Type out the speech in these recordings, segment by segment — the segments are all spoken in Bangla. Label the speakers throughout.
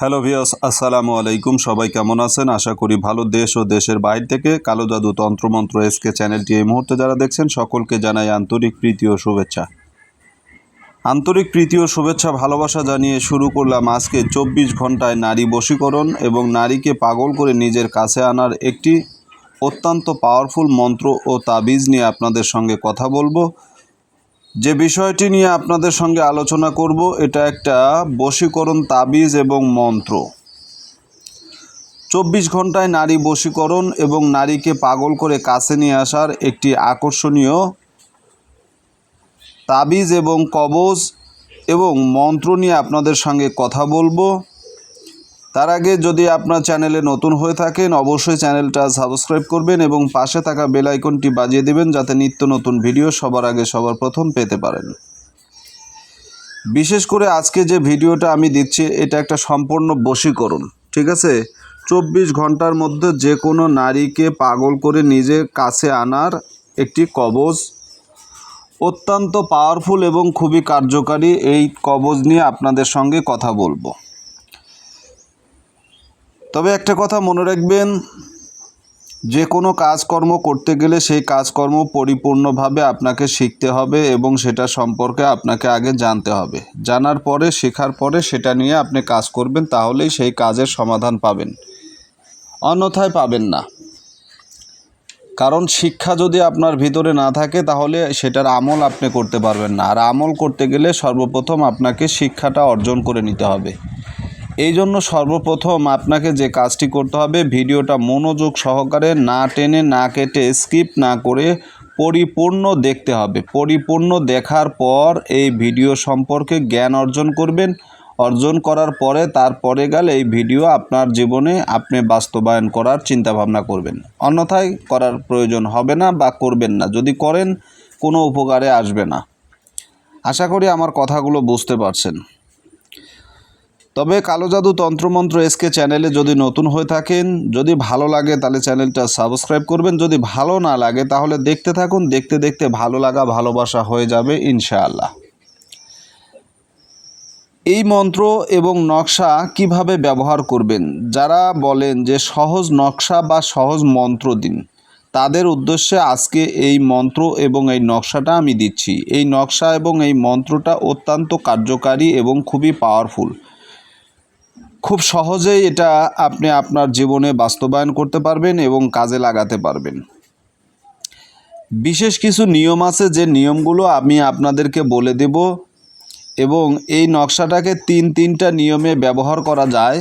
Speaker 1: হ্যালো ভিয়াস আসসালামু আলাইকুম। সবাই কেমন আছেন? আশা করি ভালো দেশ ও দেশের বাইরে থেকে কালো জাদু তন্ত্রমন্ত্র এসকে চ্যানেলটি এই মুহূর্তে যারা দেখছেন, সকলকে জানাই আন্তরিক প্রীতি ও শুভেচ্ছা। আন্তরিক প্রীতি ও শুভেচ্ছা, ভালোবাসা জানিয়ে শুরু করলাম আজকে চব্বিশ ঘন্টায় নারী বশীকরণ এবং নারীকে পাগল করে নিজের কাছে আনার একটি অত্যন্ত পাওয়ারফুল মন্ত্র ও তাবিজ নিয়ে আপনাদের সঙ্গে কথা বলব। যে বিষয়টি নিয়ে আপনাদের সঙ্গে আলোচনা করব, এটা একটা বশীকরণ তাবিজ এবং মন্ত্র। চব্বিশ ঘন্টায় নারী বশীকরণ এবং নারীকে পাগল করে কাছে নিয়ে আসার একটি আকর্ষণীয় তাবিজ এবং কবজ এবং মন্ত্র নিয়ে আপনাদের সঙ্গে কথা বলব। তার আগে যদি আপনার চ্যানেলে নতুন হয়ে থাকেন, অবশ্যই চ্যানেলটা সাবস্ক্রাইব করবেন এবং পাশে থাকা বেল আইকনটি বাজিয়ে দেবেন যাতে নিত্য নতুন ভিডিও সবার আগে সবার প্রথম পেতে পারেন। বিশেষ করে আজকে যে ভিডিওটা আমি দিচ্ছি, এটা একটা সম্পূর্ণ বশীকরণ, ঠিক আছে? চব্বিশ ঘণ্টার মধ্যে যে কোনো নারীকে পাগল করে নিজের কাছে আনার একটি কবজ অত্যন্ত পাওয়ারফুল এবং খুবই কার্যকারী। এই কবজ নিয়ে আপনাদের সঙ্গে কথা বলব। তবে একটা কথা মনে রাখবেন, যে কোনো কাজকর্ম করতে গেলে সেই কাজকর্ম পরিপূর্ণভাবে আপনাকে শিখতে হবে এবং সেটা সম্পর্কে আপনাকে আগে জানতে হবে। জানার পরে, শেখার পরে সেটা নিয়ে আপনি কাজ করবেন, তাহলেই সেই কাজের সমাধান পাবেন। অন্যথায় পাবেন না। কারণ শিক্ষা যদি আপনার ভিতরে না থাকে, তাহলে সেটার আমল আপনি করতে পারবেন না। আর আমল করতে গেলে সর্বপ্রথম আপনাকে শিক্ষাটা অর্জন করে নিতে হবে। এই জন্য সর্বপ্রথম আপনাকে যে কাজটি করতে হবে, ভিডিওটা মনোযোগ সহকারে না টেনে, না কেটে স্কিপ না করে পরিপূর্ণ দেখতে হবে। পরিপূর্ণ দেখার পর এই ভিডিও সম্পর্কে জ্ঞান অর্জন করবেন। অর্জন করার পরে তারপরে গেলে এই ভিডিও আপনার জীবনে আপনি বাস্তবায়ন করার চিন্তা ভাবনা করবেন। অন্যথায় করার প্রয়োজন হবে না বা করবেন না। যদি করেন, কোনো উপকারে আসবে না। আশা করি আমার কথাগুলো বুঝতে পারছেন। তবে কালো জাদু তন্ত্রমন্ত্র এসকে চ্যানেলে যদি নতুন হয়ে থাকেন, যদি ভালো লাগে তাহলে চ্যানেলটা সাবস্ক্রাইব করবেন, যদি ভালো না লাগে তাহলে দেখতে থাকুন, দেখতে দেখতে ভালো লাগা, ভালোবাসা হয়ে যাবে ইনশাআল্লাহ। এই মন্ত্র এবং নকশা কীভাবে ব্যবহার করবেন? যারা বলেন যে সহজ নকশা বা সহজ মন্ত্র দিন, তাদের উদ্দেশ্যে আজকে এই মন্ত্র এবং এই নকশাটা আমি দিচ্ছি। এই নকশা এবং এই মন্ত্রটা অত্যন্ত কার্যকারী এবং খুবই পাওয়ারফুল খুব সহজেই এটা আপনি আপনার জীবনে বাস্তবায়ন করতে পারবেন এবং কাজে লাগাতে পারবেন। বিশেষ কিছু নিয়ম আছে যে নিয়মগুলো আমি আপনাদেরকে বলে দেব এবং এই নকশাটাকে তিন তিনটা নিয়মে ব্যবহার করা যায়।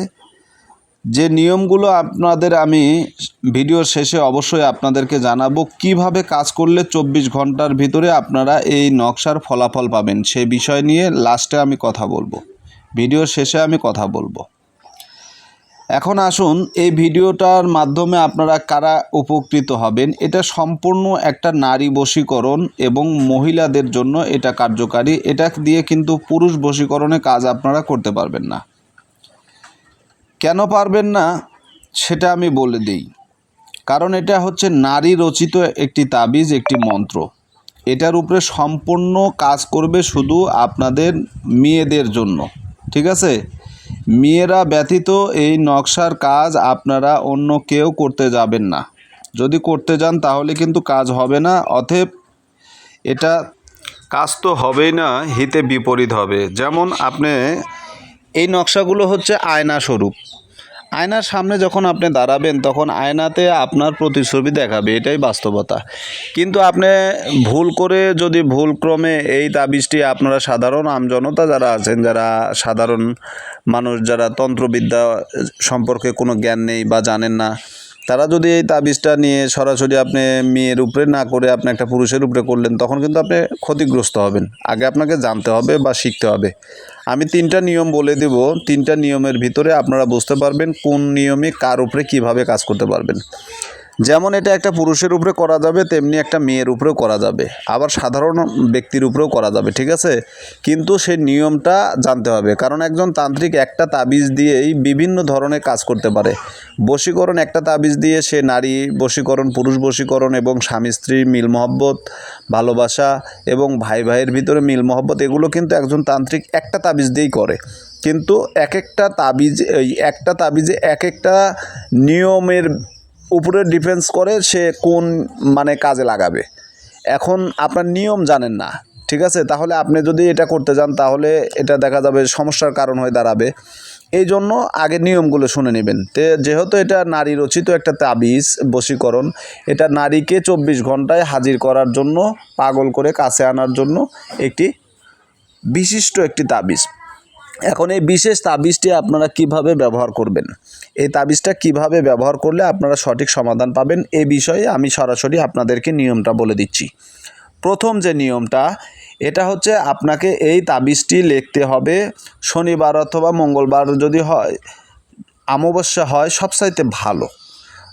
Speaker 1: যে নিয়মগুলো আপনাদের আমি ভিডিওর শেষে অবশ্যই আপনাদেরকে জানাব কীভাবে কাজ করলে চব্বিশ ঘণ্টার ভিতরে আপনারা এই নকশার ফলাফল পাবেন সে বিষয় নিয়ে লাস্টে আমি কথা বলব। ভিডিওর শেষে আমি কথা বলব। এখন আসুন, এই ভিডিওটার মাধ্যমে আপনারা কারা উপকৃত হবেন? এটা সম্পূর্ণ একটা নারী বশীকরণ এবং মহিলাদের জন্য এটা কার্যকারী। এটা দিয়ে কিন্তু পুরুষ বশীকরণে কাজ আপনারা করতে পারবেন না। কেন পারবেন না? সেটা আমি বলে দিই। কারণ এটা হচ্ছে নারী রচিত একটি তাবিজ, একটি মন্ত্র। এটার উপরে সম্পূর্ণ কাজ করবে শুধু আপনাদের মেয়েদের জন্য। ঠিক আছে? মেয়েরা ব্যতীত এই নকশার কাজ আপনারা অন্য কেউ করতে যাবেন না। যদি করতে যান, তাহলে কিন্তু কাজ হবে না, অতএব এটা কাজ তো হবেই না, হিতে বিপরীত হবে। যেমন আপনি, এই নকশাগুলো হচ্ছে আয়না স্বরূপ আয়নার সামনে যখন আপনি দাঁড়াবেন, তখন আয়নাতে আপনার প্রতিছবি দেখাবে। এটাই বাস্তবতা। কিন্তু আপনি ভুল করে যদি ভুলক্রমে এই তাবিজটি আপনারা সাধারণ আমজনতা যারা আছেন, যারা সাধারণ মানুষ, যারা তন্ত্রবিদ্যা সম্পর্কে কোনো জ্ঞান নেই বা জানেন না তারা যদি এই তাবিজটা নিয়ে সরাসরি আপনি মেয়ের উপরে না করে আপনি একটা পুরুষের উপরে করলেন, তখন কিন্তু আপনি ক্ষতিগ্রস্ত হবেন। আগে আপনাকে জানতে হবে বা শিখতে হবে। আমি তিনটা নিয়ম বলে দেব। তিনটা নিয়মের ভিতরে আপনারা বুঝতে পারবেন কোন নিয়মে কার উপরে কীভাবে কাজ করতে পারবেন। যেমন এটা একটা পুরুষের উপরে করা যাবে, তেমনি একটা মেয়ের উপরেও করা যাবে। আবার সাধারণ ব্যক্তির উপরেও করা যাবে, ঠিক আছে? কিন্তু সেই নিয়মটা জানতে হবে। কারণ একজন তান্ত্রিক একটা তাবিজ দিয়েই বিভিন্ন ধরনের কাজ করতে পারে। বশীকরণ একটা তাবিজ দিয়ে সে নারী বশীকরণ, পুরুষ বশীকরণ এবং স্বামী স্ত্রীর মিল মহব্বত, ভালোবাসা এবং ভাই ভাইয়ের ভিতরে মিল মহব্বত, এগুলো কিন্তু একজন তান্ত্রিক একটা তাবিজ দিয়েই করে। কিন্তু এক একটা তাবিজ, এই একটা তাবিজে এক একটা নিয়মের উপরে ডিফেন্স করে সে কোন মানে কাজে লাগাবে। এখন আপনার নিয়ম জানেন না, ঠিক আছে? তাহলে আপনি যদি এটা করতে যান, তাহলে এটা দেখা যাবে সমস্যার কারণ হয়ে দাঁড়াবে। এই জন্য আগে নিয়মগুলো শুনে নেবেন। তে যেহেতু এটা নারী রচিত একটা তাবিজ, বশীকরণ, এটা নারীকে চব্বিশ ঘন্টায় হাজির করার জন্য, পাগল করে কাছে আনার জন্য একটি বিশিষ্ট একটি তাবিজ। এখন এই বিশেষ তাবিজটি আপনারা কীভাবে ব্যবহার করবেন? এই তাবিজটা কীভাবে ব্যবহার করলে আপনারা সঠিক সমাধান পাবেন? এ বিষয়ে আমি সরাসরি আপনাদেরকে নিয়মটা বলে দিচ্ছি। প্রথম যে নিয়মটা, এটা হচ্ছে আপনাকে এই তাবিজটি লিখতে হবে শনিবার অথবা মঙ্গলবার যদি হয়, অমাবস্যা হয় সবচাইতে ভালো।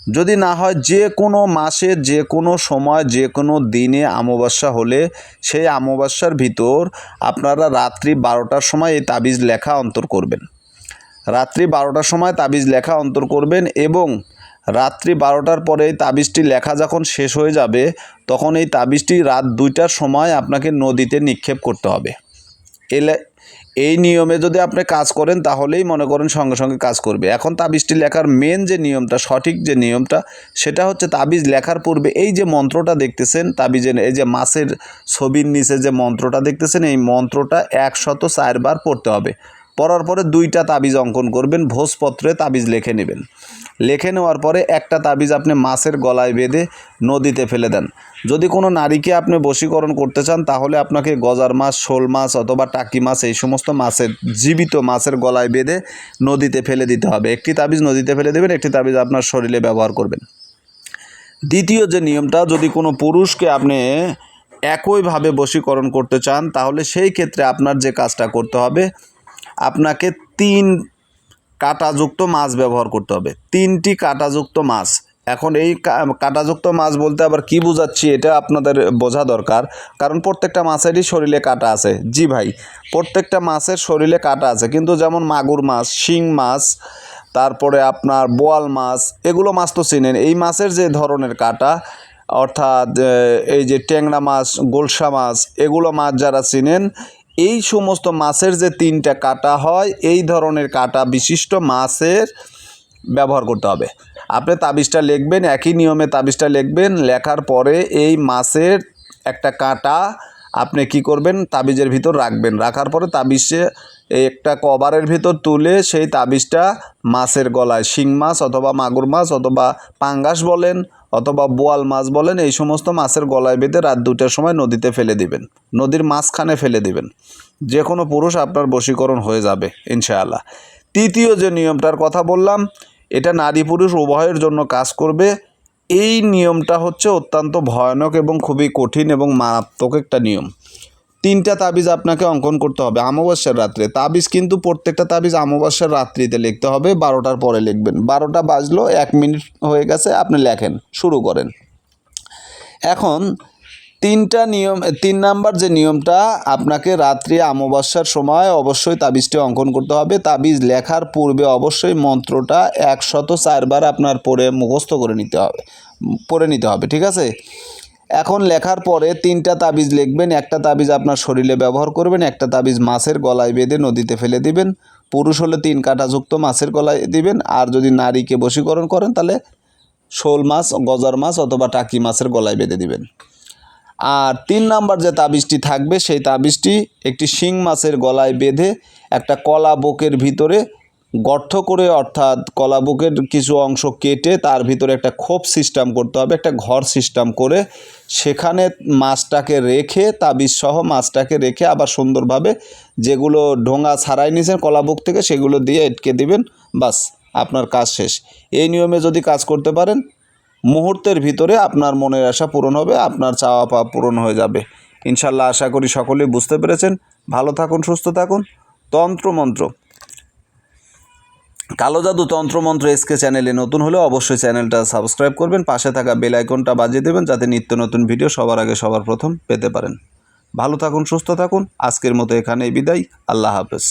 Speaker 1: যদি না হয় যে কোনো মাসে, যে কোনো সময়, যে কোনো দিনে অমাবস্যা হলে সেই অমাবস্যার ভিতর আপনারা রাত্রি বারোটার সময় এই তাবিজ লেখা অন্তর করবেন। রাত্রি বারোটার সময় তাবিজ লেখা অন্তর করবেন এবং রাত্রি বারোটার পরে এই তাবিজটি লেখা যখন শেষ হয়ে যাবে, তখন এই তাবিজটি রাত দুইটার সময় আপনাকে নদীতে নিক্ষেপ করতে হবে। এলে এই নিয়মে যদি আপনি কাজ করেন, তাহলেই মনে করেন সঙ্গে সঙ্গে কাজ করবে। এখন তাবিজটি লেখার মেন যে নিয়মটা, সঠিক যে নিয়মটা, সেটা হচ্ছে তাবিজ লেখার পূর্বে এই যে মন্ত্রটা দেখতেছেন, তাবিজের এই যে মাছের ছবির নিচে যে মন্ত্রটা দেখতেছেন, এই মন্ত্রটা একশত চারবার পড়তে হবে। পড়ার পরে দুইটা তাবিজ অঙ্কন করবেন, ভোজপত্রে তাবিজ লিখে নেবেন। লিখে নেওয়ার পরে একটা তাবিজ আপনি মাছের গলায় বেঁধে নদীতে ফেলে দেন। যদি কোনো নারীকে আপনি বশীকরণ করতে চান, তাহলে আপনাকে গজার মাছ, শোল মাছ অথবা টাকি মাছ, এই সমস্ত মাছের, জীবিত মাছের গলায় বেঁধে নদীতে ফেলে দিতে হবে। একটি তাবিজ নদীতে ফেলে দেবেন, একটি তাবিজ আপনার শরীরে ব্যবহার করবেন। দ্বিতীয় যে নিয়মটা, যদি কোনো পুরুষকে আপনি একইভাবে বশীকরণ করতে চান, তাহলে সেই ক্ষেত্রে আপনার যে কাজটা করতে হবে আপনাকে তিন কাঁটাযুক্ত মাছ ব্যবহার করতে হবে। তিনটি কাঁটাযুক্ত মাছ। এখন এই কাঁটাযুক্ত মাছ বলতে আবার কি বোঝাচ্ছি এটা আপনাদের বোঝা দরকার। কারণ প্রত্যেকটা মাছেরই শরীরে কাঁটা আছে। জি ভাই, প্রত্যেকটা মাছের শরীরে কাঁটা আছে। কিন্তু যেমন মাগুর মাছ, শিং মাছ, তারপরে আপনার বোয়াল মাছ, এগুলো মাছ তো চিনেন। এই মাছের যে ধরনের কাঁটা, অর্থাৎ এই যে ট্যাংরা মাছ, গোলসা মাছ, এগুলো মাছ যারা চিনেন এই সমস্ত মাছের যে তিনটা কাটা হয়, এই ধরনের কাটা বিশিষ্ট মাছের ব্যবহার করতে হবে। আপনি তাবিজটা লিখবেন, একই নিয়মে তাবিজটা লিখবেন, লেখার পরে এই মাছের একটা কাঁটা আপনি কি করবেন, তাবিজের ভিতর রাখবেন। রাখার পরে তাবিজে একটা কভারের ভিতর তুলে সেই তাবিজটা মাছের গলায়, শিং মাছ অথবা মাগুর মাছ অথবা পাঙ্গাস বলেন অথবা বোয়াল মাছ বলেন, এই সমস্ত মাছের গলায় বেঁধে রাত দুটার সময় নদীতে ফেলে দিবেন। নদীর মাঝখানে ফেলে দিবেন। যে কোনো পুরুষ আপনার বশীকরণ হয়ে যাবে, ইনশাআল্লাহ। তৃতীয় যে নিয়মটার কথা বললাম, এটা নারী পুরুষ উভয়ের জন্য কাজ করবে। এই নিয়মটা হচ্ছে অত্যন্ত ভয়ানক এবং খুবই কঠিন এবং মারাত্মক একটা নিয়ম। তিনটা তাবিজ আপনাকে অঙ্কন করতে হবে অমাবস্যার রাত্রে। তাবিজ কিন্তু প্রত্যেকটা তাবিজ অমাবস্যার রাত্রিতে লিখতে হবে, বারোটার পরে লিখবেন। বারোটা বাজলো, এক মিনিট হয়ে গেছে, আপনি লেখেন, শুরু করেন। এখন তিনটা নিয়ম, তিন নাম্বার যে নিয়মটা, আপনাকে রাত্রি অমাবস্যার সময় অবশ্যই তাবিজটি অঙ্কন করতে হবে। তাবিজ লেখার পূর্বে অবশ্যই মন্ত্রটা একশত চারবার আপনার পরে মুখস্থ করে নিতে হবে, পড়ে নিতে হবে, ঠিক আছে? এখন লেখার পরে তিনটা তাবিজ লিখবেন, একটা তাবিজ আপনার শরীরে ব্যবহার করবেন, একটা তাবিজ মাছের গলায় বেঁধে নদীতে ফেলে দিবেন। পুরুষ হলে তিন কাঁটাযুক্ত মাছের গলায় দিবেন, আর যদি নারীকে বশীকরণ করেন, তাহলে শোল মাছ, গজার মাছ অথবা টাকি মাছের গলায় বেঁধে দিবেন। আর তিন নাম্বার যে তাবিজটি থাকবে, সেই তাবিজটি একটি শিং মাছের গলায় বেঁধে একটা কলা বুকের ভিতরে গর্ত করে অর্থাৎ কলা বুকের কিছু অংশ কেটে তার ভিতরে একটা খোপ সিস্টেম করতে হবে, একটা ঘর সিস্টেম করে। সেখানে মাছটাকে রেখে তাবিজ সহ মাছটাকে রেখে আবার সুন্দরভাবে যেগুলো ঢোঙা ছাড়াই নিয়েছেন কলা বুক থেকে, সেগুলো দিয়ে এটকে দিবেন, বাস আপনার কাজ শেষ। এই নিয়মে যদি কাজ করতে পারেন, মুহূর্তের ভিতরে আপনার মনের আশা পূরণ হবে, আপনার চাওয়া পাওয়া পূরণ হয়ে যাবে। ইনশাল্লাহ আশা করি সকলেই বুঝতে পেরেছেন। ভালো থাকুন, সুস্থ থাকুন। তন্ত্রমন্ত্র। কালো জাদু তন্ত্রমন্ত্র এসকে চ্যানেলে নতুন হলে অবশ্যই চ্যানেলটা সাবস্ক্রাইব করবেন। পাশে থাকা বেল আইকনটা বাজিয়ে দেবেন যাতে নিত্য নতুন ভিডিও সবার আগে সবার প্রথম পেতে পারেন। ভালো থাকুন, সুস্থ থাকুন। আজকের মতো এখানেই বিদায়। আল্লাহ হাফেজ।